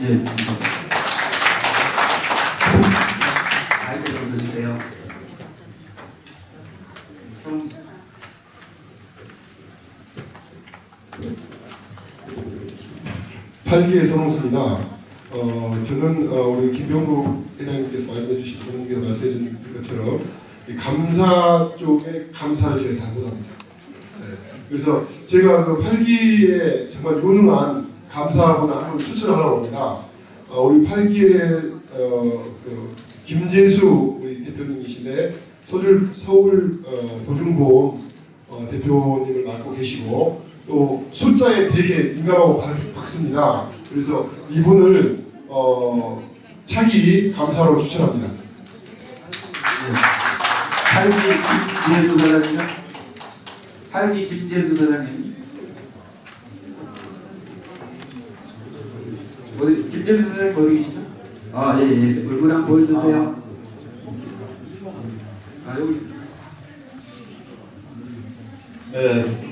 예. 마이크 좀 드리세요. 손, 팔기의 성수입니다. 어, 저는 어, 우리 김병국 회장님께서 말씀해 주신 분께서 말씀해 주신 것처럼 이 감사 쪽에 감사를 제가 당부합니다. 네. 그래서 제가 그 팔기에 정말 유능한 감사분을 한분 추천하려고 합니다. 어, 우리 팔기의 어, 그 김재수 우리 대표님이신데 서울 서울 어, 보증보험 어, 대표님을 맡고 계시고 또 숫자에 되게 민감하고 박- 박습니다. 그래서 이분을 어, 차기 감사로 추천합니다. 팔기 김재수 사장님, 팔기 김재수 사장님. 어디 김재수 사장님 어디 계시죠? 아, 예, 예. 얼굴 한번 보여주세요. 아, 여기. 네.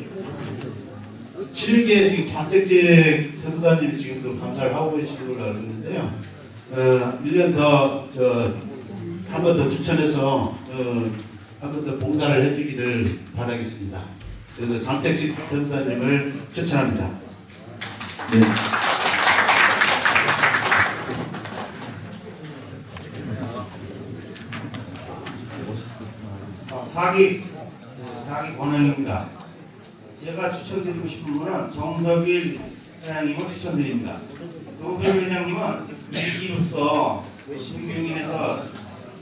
7개 지금 장택재 세무사님이 지금 또 감사를 하고 계시는 걸로 알고 있는데요. 어, 1년 더, 저, 한 번 더 추천해서, 어, 한번 더 봉사를 해주기를 바라겠습니다. 그래서 장택재 세무사님을 추천합니다. 네. 사기 사기 권영입니다. 제가 추천드리고 싶은 분은 정석일 회장님을 추천드립니다. 정석일 회장님은 위기로서 신경인에서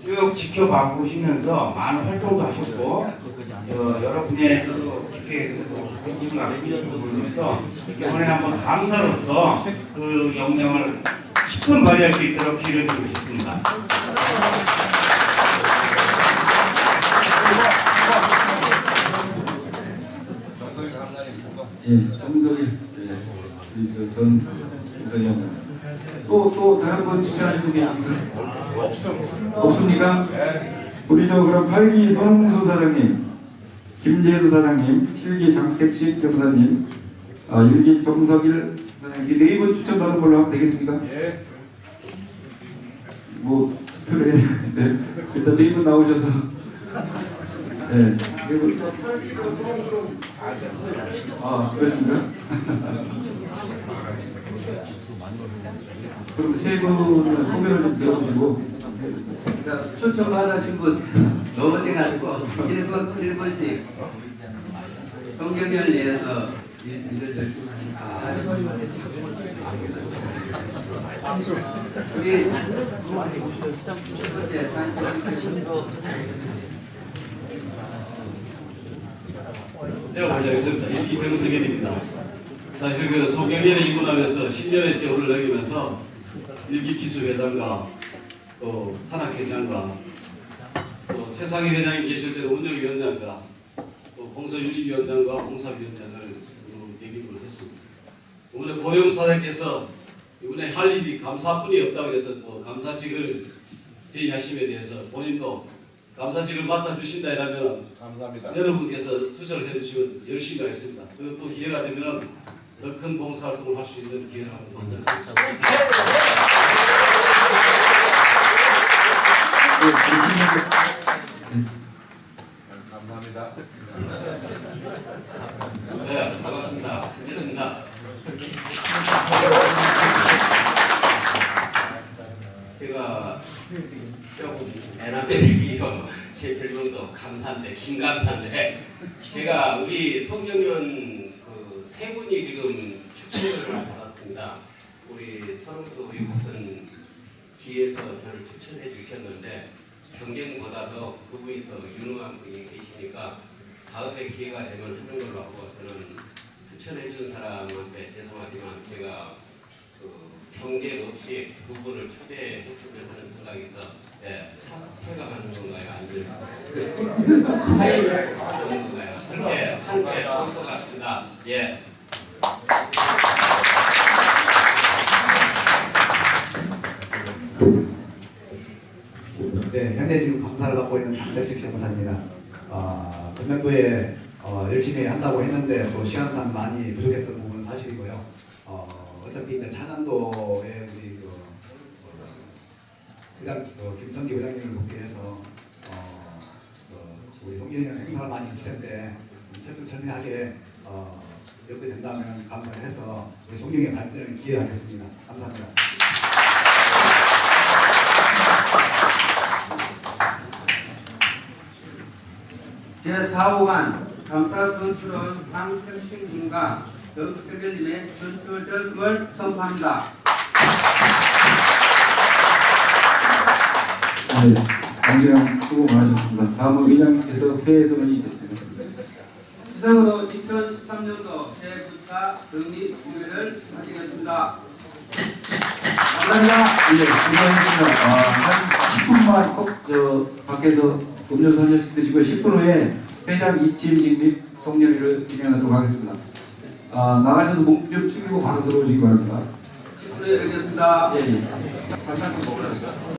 쭉 지켜봐 보시면서 많은 활동도 하셨고 어, 여러 분야에서도 이렇게 관심을 있는 부분에서 이번에 한번 강사로서 그 역량을 십분 발휘할 수 있도록 기회를 드리고 싶습니다. 예, 우리 저전 정석일. 또또 다른 분 추천하시는 게? 없습니까? 우리 저 그럼 팔기 성수 사장님, 김재수 사장님, 칠기 장택식 정사님, 아, 일기 정석일 사장님 이네분 추천받은 걸로 하면 되겠습니까? 예. 뭐 투표를 해야 되는데 일단 네분 나오셔서 네, 네 분. 아 그렇습니까? 그럼 세 분은 소개를 좀 그러니까 추천 받으신 분 넘어져가지고 1분 1분씩 성경을 위해서 일- 일을 열심히 우리 첫 번째 제가 먼저 하겠습니다. 이정석현입니다. 사실 그 소경연에 입문하면서 10년의 세월을 넘기면서 일기기수 회장과 또 산학회장과 또 최상희 회장이 계실 때는 운영위원장과 또 공서윤리위원장과 공사위원장을 그 대기를 했습니다. 이번에 고령 사장께서 이번에 할 일이 감사뿐이 없다고 해서 또 감사직을 대의하심에 대해서 본인도 감사직을 맡아주신다 이라면 감사합니다. 여러분께서 추천을 해주시면 열심히 하겠습니다. 그리고 또 기회가 되면 더 큰 봉사활동을 할 수 있는 기회를 한번 만들어 드리겠습니다. 감사합니다. 네, 반갑습니다. 반갑습니다. 제가 조금 애나대기로 제 별명도 감사인데 김감사인데 제가 우리 성경연 그세 분이 지금 추천을 받았습니다. 우리 서울도 우리 같은 뒤에서 저를 추천해 주셨는데 경쟁보다도 그분이서 유능한 분이 계시니까 다음에 기회가 되면 하는 걸로 하고 저는 추천해 준 사람한테 죄송하지만 제가 그 경쟁 없이 두 분을 초대했으면 하는 생각에서 예, 참패가하는 건가요? 아니면 그 차이를 하는 건가요? 그렇게 한게 좋을 것 같습니다. 예. 네, 현재 지금 감사를 받고 있는 장대식 세무사입니다. 어, 금년도에 어, 열심히 한다고 했는데 또 시간상 많이 부족했던 부분은 사실이고요. 어, 어차피 이제 차관도에 일단 어, 김성기 회장님을 국회에서 어, 어, 우리 송기현 행사를 많이 하시는데 철두철미하게 어, 이렇게 된다면 감사해서 우리 송경의 발전을 기대하겠습니다. 감사합니다. 제4호관 감사 선출은 황택식님과 정세별님의 선출 결승을 선포합니다. 네, 강재영 수고 많으셨습니다. 다음은 의장님께서 회의 선언이 있겠습니다. 시상으로 2013년도 제9차 정리위회를 마치겠습니다. 감사합니다. 예, 감사합니다. 아, 한 10분만 꼭 저 밖에서 음료수 한 잔씩 드시고 10분 후에 회장 이침식 및 성렬이를 진행하도록 하겠습니다. 아, 나가셔서 목좀 축이고 바로 들어오시기 바랍니다. 10분에 뵙겠습니다. 예, 예.